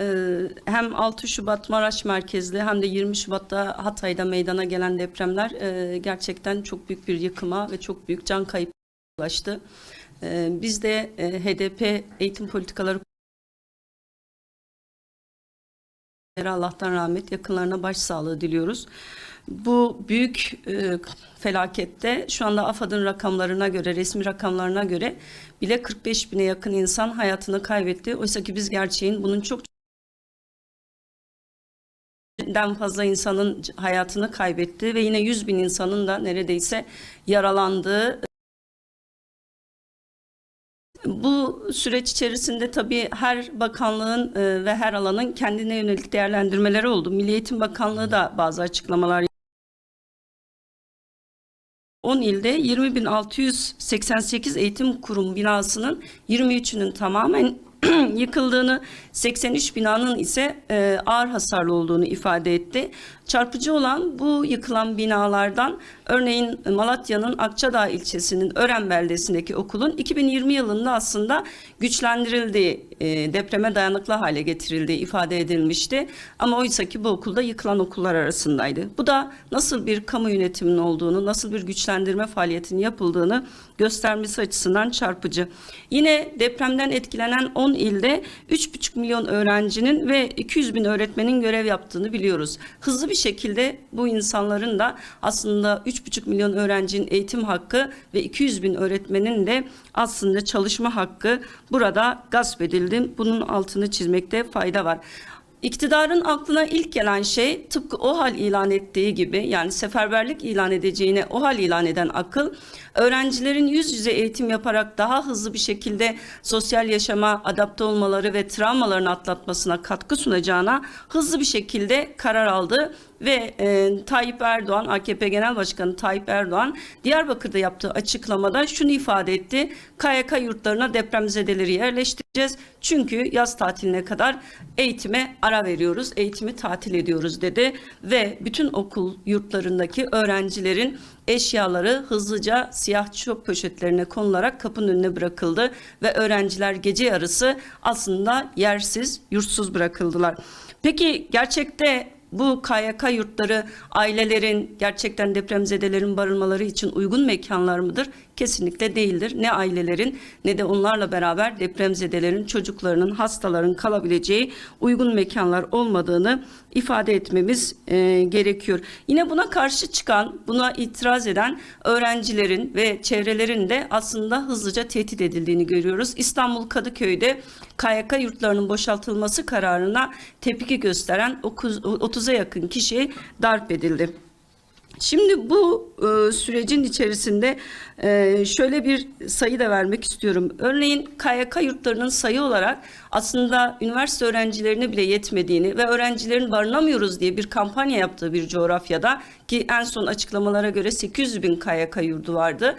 Ee, hem 6 Şubat Maraş merkezli hem de 20 Şubat'ta Hatay'da meydana gelen depremler e, gerçekten çok büyük bir yıkıma ve çok büyük can kaybı ulaştı. Ee, Biz de e, HDP eğitim politikaları Allah'tan rahmet, yakınlarına başsağlığı diliyoruz. Bu büyük e, felakette şu anda AFAD'ın rakamlarına göre, resmi rakamlarına göre bile 45 bine yakın insan hayatını kaybetti. Oysa ki biz gerçeğin bunun çok den fazla insanın hayatını kaybetti ve yine 100 bin insanın da neredeyse yaralandığı bu süreç içerisinde tabii her bakanlığın e, ve her alanın kendine yönelik değerlendirmeleri oldu. Milli Eğitim Bakanlığı da bazı açıklamalar 10 ilde 20.688 eğitim kurum binasının 23'ünün tamamen yıkıldığını, 83 binanın ise e, ağır hasarlı olduğunu ifade etti. Çarpıcı olan bu yıkılan binalardan örneğin Malatya'nın Akçadağ ilçesinin Ören beldesindeki okulun 2020 yılında aslında güçlendirildiği, e, depreme dayanıklı hale getirildiği ifade edilmişti. Ama oysa ki bu okulda yıkılan okullar arasındaydı. Bu da nasıl bir kamu yönetiminin olduğunu, nasıl bir güçlendirme faaliyetinin yapıldığını göstermesi açısından çarpıcı. Yine depremden etkilenen 10 ilde 3,5 milyon öğrencinin ve 200 bin öğretmenin görev yaptığını biliyoruz. Hızlı bir şekilde bu insanların da aslında 3,5 milyon öğrencinin eğitim hakkı ve 200 bin öğretmenin de aslında çalışma hakkı burada gasp edildi. Bunun altını çizmekte fayda var. İktidarın aklına ilk gelen şey tıpkı o hal ilan ettiği gibi yani seferberlik ilan edeceğine o hal ilan eden akıl öğrencilerin yüz yüze eğitim yaparak daha hızlı bir şekilde sosyal yaşama adapte olmaları ve travmalarını atlatmasına katkı sunacağına hızlı bir şekilde karar aldı ve e, Tayyip Erdoğan, AKP Genel Başkanı Tayyip Erdoğan Diyarbakır'da yaptığı açıklamada şunu ifade etti. KYK yurtlarına depremzedeleri yerleştireceğiz. Çünkü yaz tatiline kadar eğitime ara veriyoruz, eğitimi tatil ediyoruz dedi. Ve bütün okul yurtlarındaki öğrencilerin eşyaları hızlıca siyah çöp poşetlerine konularak kapının önüne bırakıldı. Ve öğrenciler gece yarısı aslında yersiz, yurtsuz bırakıldılar. Peki gerçekte bu KYK yurtları ailelerin gerçekten depremzedelerin barınmaları için uygun mekanlar mıdır? Kesinlikle değildir. Ne ailelerin ne de onlarla beraber depremzedelerin çocuklarının hastaların kalabileceği uygun mekanlar olmadığını ifade etmemiz e, gerekiyor. Yine buna karşı çıkan, buna itiraz eden öğrencilerin ve çevrelerin de aslında hızlıca tehdit edildiğini görüyoruz. İstanbul Kadıköy'de KYK yurtlarının boşaltılması kararına tepki gösteren 30'a yakın kişi darp edildi. Şimdi bu e, sürecin içerisinde e, şöyle bir sayı da vermek istiyorum. Örneğin KYK yurtlarının sayı olarak aslında üniversite öğrencilerine bile yetmediğini ve öğrencilerin barınamıyoruz diye bir kampanya yaptığı bir coğrafyada ki en son açıklamalara göre 800 bin KYK yurdu vardı.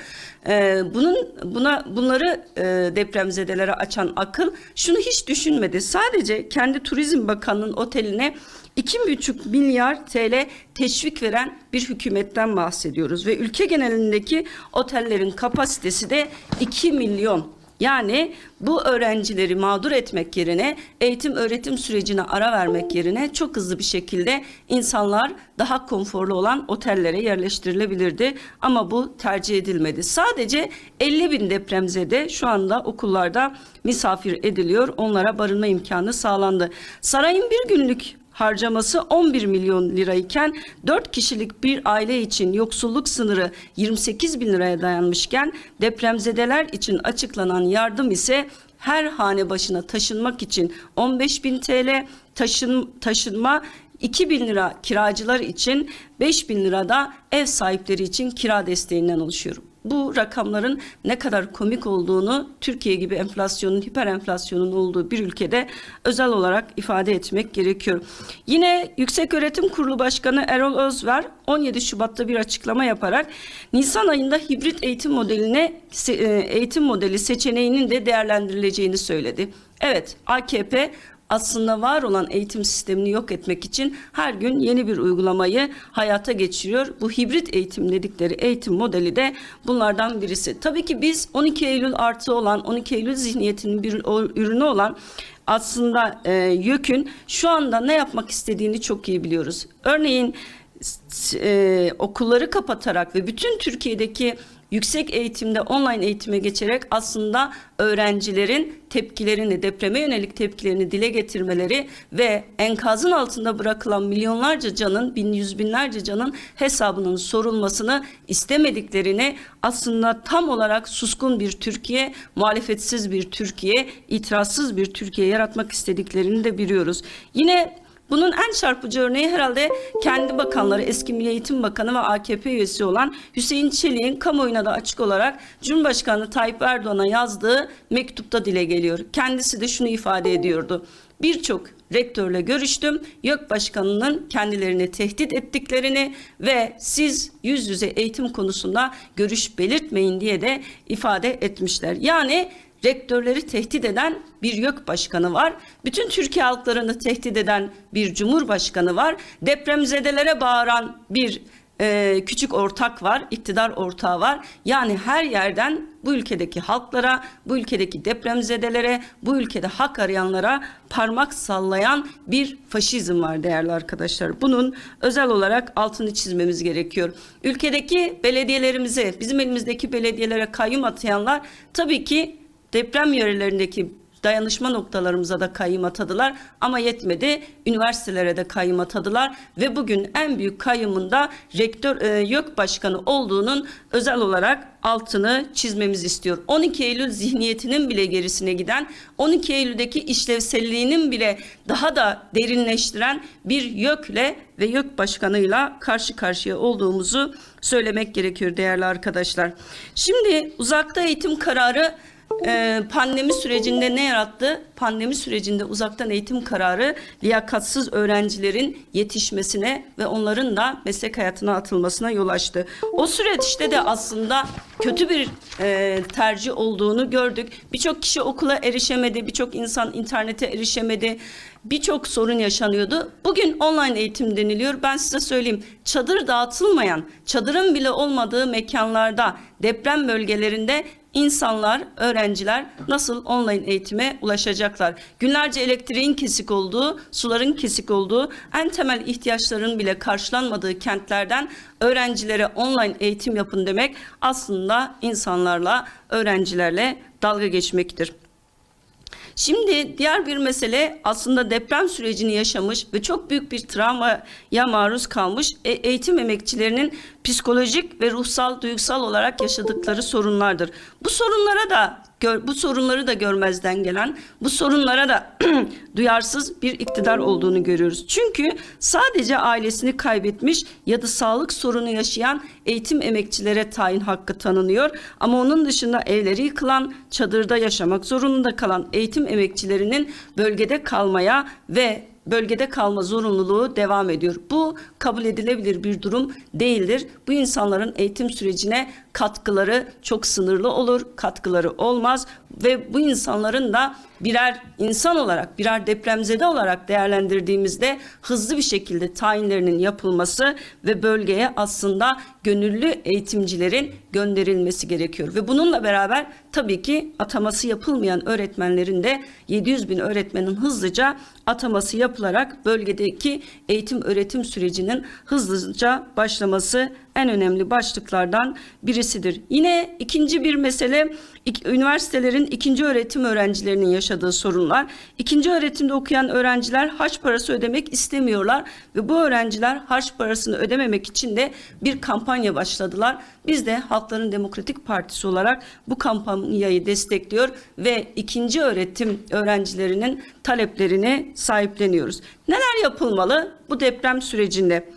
E, bunun buna bunları e, depremzedelere açan akıl şunu hiç düşünmedi. Sadece kendi Turizm Bakanı'nın oteline 2,5 milyar TL teşvik veren bir hükümetten bahsediyoruz ve ülke genelindeki otellerin kapasitesi de 2 milyon. Yani bu öğrencileri mağdur etmek yerine eğitim öğretim sürecine ara vermek yerine çok hızlı bir şekilde insanlar daha konforlu olan otellere yerleştirilebilirdi. Ama bu tercih edilmedi. Sadece 50 bin depremzede şu anda okullarda misafir ediliyor. Onlara barınma imkanı sağlandı. Sarayın bir günlük harcaması 11 milyon lirayken 4 kişilik bir aile için yoksulluk sınırı 28 bin liraya dayanmışken depremzedeler için açıklanan yardım ise her hane başına taşınmak için 15 bin TL taşın, taşınma 2 bin lira kiracılar için 5 bin lira da ev sahipleri için kira desteğinden oluşuyor. Bu rakamların ne kadar komik olduğunu Türkiye gibi enflasyonun, hiper enflasyonun olduğu bir ülkede özel olarak ifade etmek gerekiyor. Yine Yükseköğretim Kurulu Başkanı Erol Özver 17 Şubat'ta bir açıklama yaparak Nisan ayında hibrit eğitim modeline eğitim modeli seçeneğinin de değerlendirileceğini söyledi. Evet AKP aslında var olan eğitim sistemini yok etmek için her gün yeni bir uygulamayı hayata geçiriyor. Bu hibrit eğitim dedikleri eğitim modeli de bunlardan birisi. Tabii ki biz 12 Eylül artı olan 12 Eylül zihniyetinin bir ürünü olan aslında e, YÖK'ün şu anda ne yapmak istediğini çok iyi biliyoruz. Örneğin e, okulları kapatarak ve bütün Türkiye'deki yüksek eğitimde online eğitime geçerek aslında öğrencilerin tepkilerini, depreme yönelik tepkilerini dile getirmeleri ve enkazın altında bırakılan milyonlarca canın, bin yüz binlerce canın hesabının sorulmasını istemediklerini aslında tam olarak suskun bir Türkiye, muhalefetsiz bir Türkiye, itirazsız bir Türkiye yaratmak istediklerini de biliyoruz. Yine bunun en çarpıcı örneği herhalde kendi bakanları, eski Milli Eğitim Bakanı ve AKP üyesi olan Hüseyin Çelik'in kamuoyuna da açık olarak Cumhurbaşkanı Tayyip Erdoğan'a yazdığı mektupta dile geliyor. Kendisi de şunu ifade ediyordu. Birçok rektörle görüştüm. YÖK Başkanı'nın kendilerini tehdit ettiklerini ve siz yüz yüze eğitim konusunda görüş belirtmeyin diye de ifade etmişler. Yani rektörleri tehdit eden bir YÖK başkanı var. Bütün Türkiye halklarını tehdit eden bir cumhurbaşkanı var. Depremzedelere bağıran bir e, küçük ortak var, iktidar ortağı var. Yani her yerden bu ülkedeki halklara, bu ülkedeki depremzedelere, bu ülkede hak arayanlara parmak sallayan bir faşizm var değerli arkadaşlar. Bunun özel olarak altını çizmemiz gerekiyor. Ülkedeki belediyelerimize, bizim elimizdeki belediyelere kayyum atayanlar tabii ki deprem yörelerindeki dayanışma noktalarımıza da kayyum atadılar ama yetmedi. Üniversitelere de kayyum atadılar ve bugün en büyük kayyumunda rektör e, YÖK başkanı olduğunun özel olarak altını çizmemiz istiyor. 12 Eylül zihniyetinin bile gerisine giden, 12 Eylül'deki işlevselliğinin bile daha da derinleştiren bir YÖK'le ve YÖK başkanıyla karşı karşıya olduğumuzu söylemek gerekiyor değerli arkadaşlar. Şimdi uzakta eğitim kararı ee, pandemi sürecinde ne yarattı? Pandemi sürecinde uzaktan eğitim kararı liyakatsız öğrencilerin yetişmesine ve onların da meslek hayatına atılmasına yol açtı. O süreçte de aslında kötü bir e, tercih olduğunu gördük. Birçok kişi okula erişemedi, birçok insan internete erişemedi. Birçok sorun yaşanıyordu. Bugün online eğitim deniliyor. Ben size söyleyeyim. Çadır dağıtılmayan, çadırın bile olmadığı mekanlarda, deprem bölgelerinde insanlar, öğrenciler nasıl online eğitime ulaşacaklar? Günlerce elektriğin kesik olduğu, suların kesik olduğu, en temel ihtiyaçların bile karşılanmadığı kentlerden öğrencilere online eğitim yapın demek aslında insanlarla, öğrencilerle dalga geçmektir. Şimdi diğer bir mesele aslında deprem sürecini yaşamış ve çok büyük bir travmaya maruz kalmış e- eğitim emekçilerinin psikolojik ve ruhsal, duygusal olarak yaşadıkları sorunlardır. Bu sorunlara da gör- bu sorunları da görmezden gelen, bu sorunlara da duyarsız bir iktidar olduğunu görüyoruz. Çünkü sadece ailesini kaybetmiş ya da sağlık sorunu yaşayan eğitim emekçilere tayin hakkı tanınıyor. Ama onun dışında evleri yıkılan, çadırda yaşamak zorunda kalan eğitim emekçilerinin bölgede kalmaya ve bölgede kalma zorunluluğu devam ediyor. Bu kabul edilebilir bir durum değildir. Bu insanların eğitim sürecine katkıları çok sınırlı olur, katkıları olmaz ve bu insanların da birer insan olarak, birer depremzede olarak değerlendirdiğimizde hızlı bir şekilde tayinlerinin yapılması ve bölgeye aslında gönüllü eğitimcilerin gönderilmesi gerekiyor. Ve bununla beraber tabii ki ataması yapılmayan öğretmenlerin de 700 bin öğretmenin hızlıca ataması yapılarak bölgedeki eğitim öğretim sürecinin hızlıca başlaması en önemli başlıklardan birisidir. Yine ikinci bir mesele üniversitelerin ikinci öğretim öğrencilerinin yaşadığı sorunlar. İkinci öğretimde okuyan öğrenciler harç parası ödemek istemiyorlar ve bu öğrenciler harç parasını ödememek için de bir kampanya başladılar. Biz de Halkların Demokratik Partisi olarak bu kampanyayı destekliyor ve ikinci öğretim öğrencilerinin taleplerini sahipleniyoruz. Neler yapılmalı bu deprem sürecinde?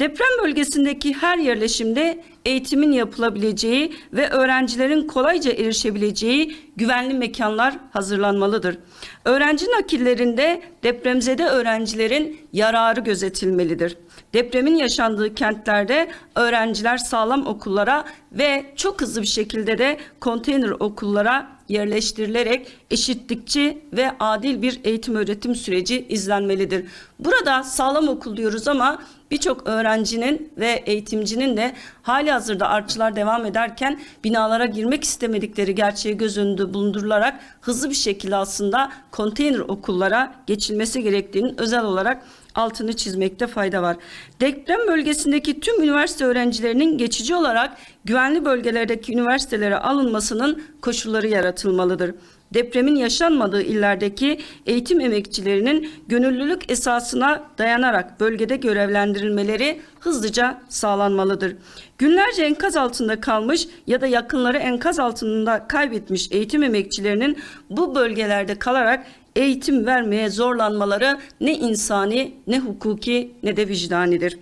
Deprem bölgesindeki her yerleşimde eğitimin yapılabileceği ve öğrencilerin kolayca erişebileceği güvenli mekanlar hazırlanmalıdır. Öğrenci nakillerinde depremzede öğrencilerin yararı gözetilmelidir. Depremin yaşandığı kentlerde öğrenciler sağlam okullara ve çok hızlı bir şekilde de konteyner okullara yerleştirilerek eşitlikçi ve adil bir eğitim öğretim süreci izlenmelidir. Burada sağlam okul diyoruz ama birçok öğrencinin ve eğitimcinin de hali hazırda artçılar devam ederken binalara girmek istemedikleri gerçeği göz önünde bulundurularak hızlı bir şekilde aslında konteyner okullara geçilmesi gerektiğinin özel olarak altını çizmekte fayda var. Deprem bölgesindeki tüm üniversite öğrencilerinin geçici olarak güvenli bölgelerdeki üniversitelere alınmasının koşulları yaratılmalıdır. Depremin yaşanmadığı illerdeki eğitim emekçilerinin gönüllülük esasına dayanarak bölgede görevlendirilmeleri hızlıca sağlanmalıdır. Günlerce enkaz altında kalmış ya da yakınları enkaz altında kaybetmiş eğitim emekçilerinin bu bölgelerde kalarak eğitim vermeye zorlanmaları ne insani ne hukuki ne de vicdanidir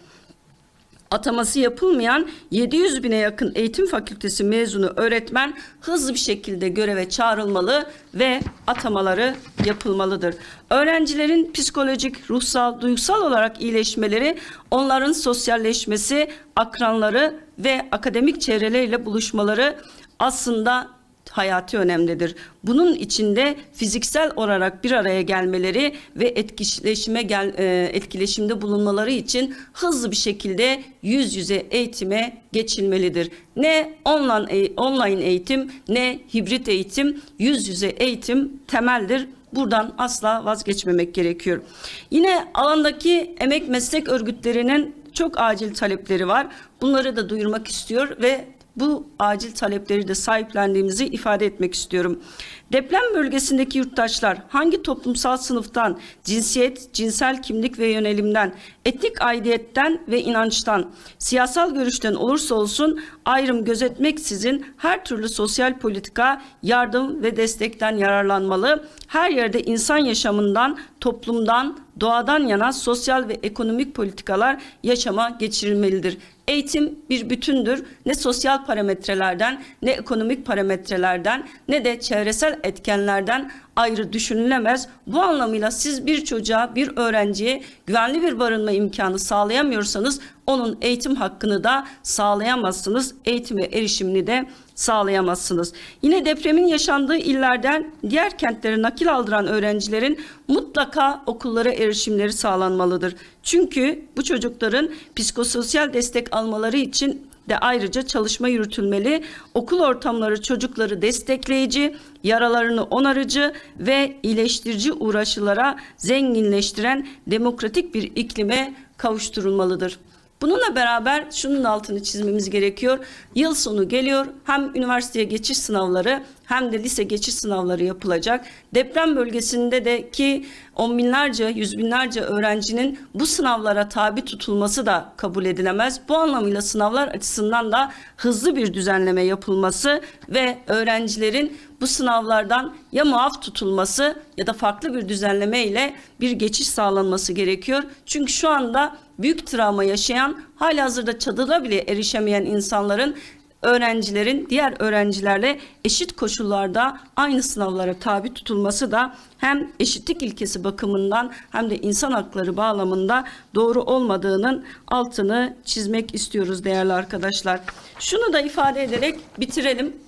ataması yapılmayan 700 bine yakın eğitim fakültesi mezunu öğretmen hızlı bir şekilde göreve çağrılmalı ve atamaları yapılmalıdır. Öğrencilerin psikolojik, ruhsal, duygusal olarak iyileşmeleri, onların sosyalleşmesi, akranları ve akademik çevreleriyle buluşmaları aslında hayati önemlidir. Bunun içinde fiziksel olarak bir araya gelmeleri ve etkileşime gel, e, etkileşimde bulunmaları için hızlı bir şekilde yüz yüze eğitime geçilmelidir. Ne online online eğitim ne hibrit eğitim, yüz yüze eğitim temeldir. Buradan asla vazgeçmemek gerekiyor. Yine alandaki emek meslek örgütlerinin çok acil talepleri var. Bunları da duyurmak istiyor ve bu acil talepleri de sahiplendiğimizi ifade etmek istiyorum. Deprem bölgesindeki yurttaşlar hangi toplumsal sınıftan, cinsiyet, cinsel kimlik ve yönelimden, etnik aidiyetten ve inançtan, siyasal görüşten olursa olsun ayrım gözetmeksizin her türlü sosyal politika, yardım ve destekten yararlanmalı. Her yerde insan yaşamından, toplumdan, doğadan yana sosyal ve ekonomik politikalar yaşama geçirilmelidir. Eğitim bir bütündür. Ne sosyal parametrelerden, ne ekonomik parametrelerden, ne de çevresel etkenlerden ayrı düşünülemez. Bu anlamıyla siz bir çocuğa, bir öğrenciye güvenli bir barınma imkanı sağlayamıyorsanız onun eğitim hakkını da sağlayamazsınız. Eğitime erişimini de sağlayamazsınız. Yine depremin yaşandığı illerden diğer kentlere nakil aldıran öğrencilerin mutlaka okullara erişimleri sağlanmalıdır. Çünkü bu çocukların psikososyal destek almaları için de ayrıca çalışma yürütülmeli. Okul ortamları çocukları destekleyici, yaralarını onarıcı ve iyileştirici uğraşılara zenginleştiren demokratik bir iklime kavuşturulmalıdır. Bununla beraber şunun altını çizmemiz gerekiyor. Yıl sonu geliyor. Hem üniversiteye geçiş sınavları hem de lise geçiş sınavları yapılacak. Deprem bölgesinde de ki on binlerce, yüz binlerce öğrencinin bu sınavlara tabi tutulması da kabul edilemez. Bu anlamıyla sınavlar açısından da hızlı bir düzenleme yapılması ve öğrencilerin bu sınavlardan ya muaf tutulması ya da farklı bir düzenleme ile bir geçiş sağlanması gerekiyor. Çünkü şu anda büyük travma yaşayan, hali hazırda çadıra bile erişemeyen insanların öğrencilerin diğer öğrencilerle eşit koşullarda aynı sınavlara tabi tutulması da hem eşitlik ilkesi bakımından hem de insan hakları bağlamında doğru olmadığının altını çizmek istiyoruz değerli arkadaşlar. Şunu da ifade ederek bitirelim.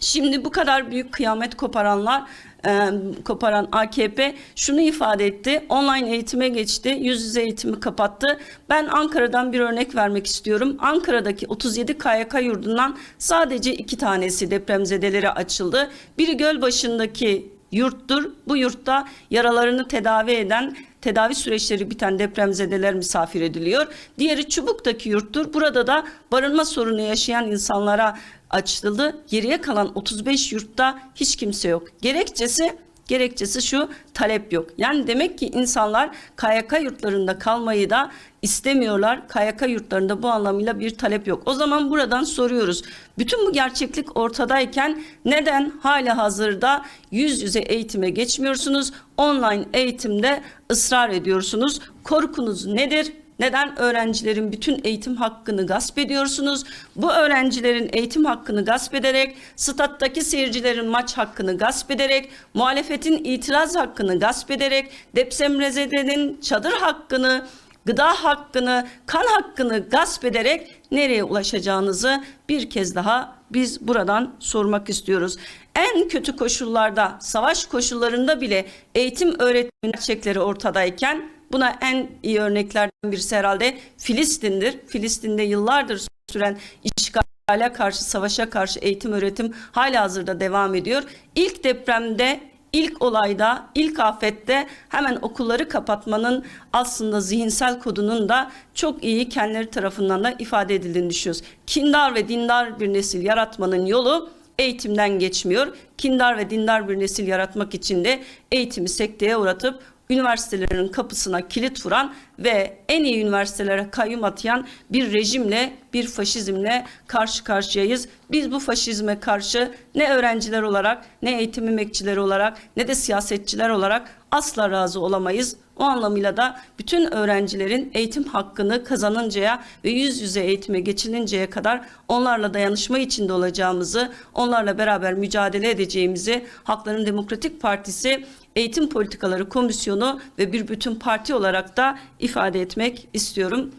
Şimdi bu kadar büyük kıyamet koparanlar e, koparan AKP şunu ifade etti. Online eğitime geçti. Yüz yüze eğitimi kapattı. Ben Ankara'dan bir örnek vermek istiyorum. Ankara'daki 37 KYK yurdundan sadece iki tanesi depremzedelere açıldı. Biri Gölbaşı'ndaki yurttur. Bu yurtta yaralarını tedavi eden tedavi süreçleri biten depremzedeler misafir ediliyor. Diğeri Çubuk'taki yurttur. Burada da barınma sorunu yaşayan insanlara açıldı. Geriye kalan 35 yurtta hiç kimse yok. Gerekçesi Gerekçesi şu talep yok. Yani demek ki insanlar KYK yurtlarında kalmayı da istemiyorlar. KYK yurtlarında bu anlamıyla bir talep yok. O zaman buradan soruyoruz. Bütün bu gerçeklik ortadayken neden hala hazırda yüz yüze eğitime geçmiyorsunuz? Online eğitimde ısrar ediyorsunuz. Korkunuz nedir? Neden öğrencilerin bütün eğitim hakkını gasp ediyorsunuz? Bu öğrencilerin eğitim hakkını gasp ederek, stat'taki seyircilerin maç hakkını gasp ederek, muhalefetin itiraz hakkını gasp ederek, depremzedenin çadır hakkını gıda hakkını, kan hakkını gasp ederek nereye ulaşacağınızı bir kez daha biz buradan sormak istiyoruz. En kötü koşullarda, savaş koşullarında bile eğitim öğretim gerçekleri ortadayken buna en iyi örneklerden birisi herhalde Filistin'dir. Filistin'de yıllardır süren işgale karşı, savaşa karşı eğitim öğretim hala hazırda devam ediyor. İlk depremde İlk olayda, ilk afette hemen okulları kapatmanın aslında zihinsel kodunun da çok iyi kendileri tarafından da ifade edildiğini düşünüyoruz. Kindar ve dindar bir nesil yaratmanın yolu eğitimden geçmiyor. Kindar ve dindar bir nesil yaratmak için de eğitimi sekteye uğratıp üniversitelerin kapısına kilit vuran ve en iyi üniversitelere kayyum atayan bir rejimle, bir faşizmle karşı karşıyayız. Biz bu faşizme karşı ne öğrenciler olarak, ne eğitim emekçileri olarak, ne de siyasetçiler olarak asla razı olamayız. O anlamıyla da bütün öğrencilerin eğitim hakkını kazanıncaya ve yüz yüze eğitime geçilinceye kadar onlarla dayanışma içinde olacağımızı, onlarla beraber mücadele edeceğimizi Hakların Demokratik Partisi Eğitim Politikaları Komisyonu ve bir bütün parti olarak da ifade etmek istiyorum.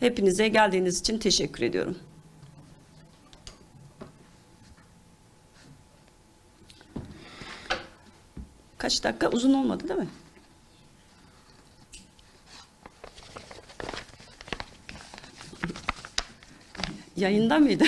Hepinize geldiğiniz için teşekkür ediyorum. Kaç dakika? Uzun olmadı değil mi? Mıydı?